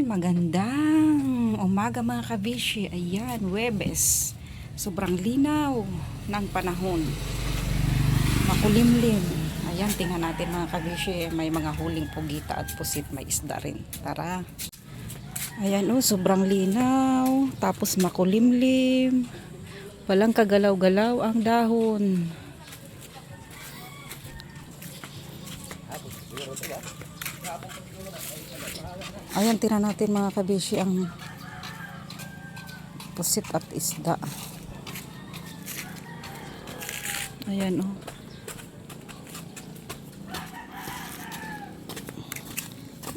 Ayan, magandang umaga mga kabishi. Ayan, Webes. Sobrang linaw ng panahon. Makulimlim. Ayan, tingnan natin mga kabishi. May mga huling pugita at pusit. May isda rin. Tara. Ayan oh, sobrang linaw. Tapos makulimlim. Walang kagalaw-galaw ang dahon. Ayan, tira natin mga kabishi ang pusit at isda. Ayan oh.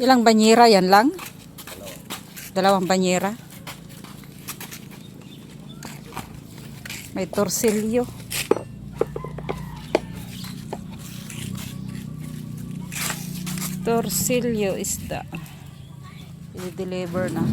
Ilang banyera yan lang? Dalawang banyera. May torsilyo. Torsilyo isda. I-deliver na.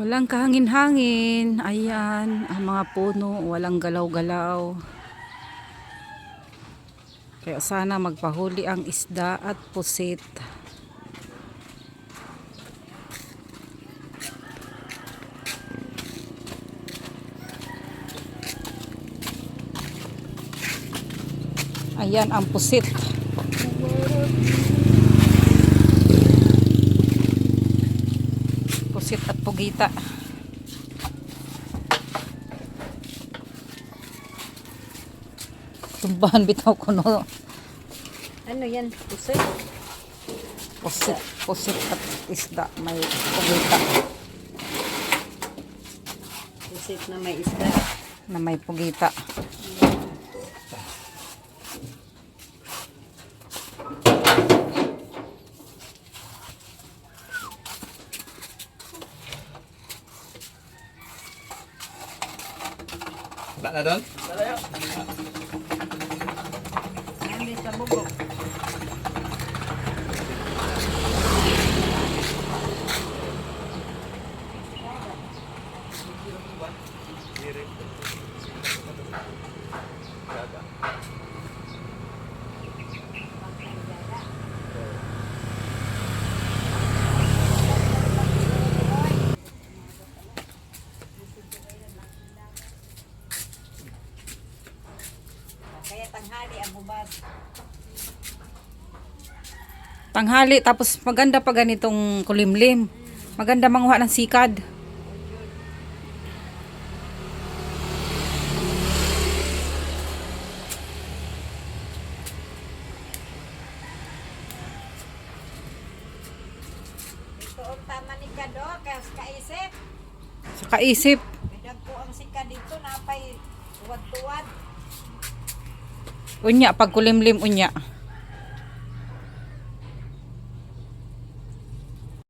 Walang kahangin-hangin. Ayan, ang mga puno, walang galaw-galaw. Kaya sana magpahuli ang isda at pusit. Ayan ang pusit. Pusit pugita. Tumbahan bitaw ko no. Ano yan? Pusoy? Pusit, pusit at isda. May pugita Pusit na may isda. na may pugita. Wala na doon? Hindi sa bubok. Kaya tanghali tapos maganda pa ganitong kulimlim. Maganda manguha ng sikad. Sa kaisip. Bidag po ang sika dito, napay tuwad-tuwad. Unya, pag kulimlim unya.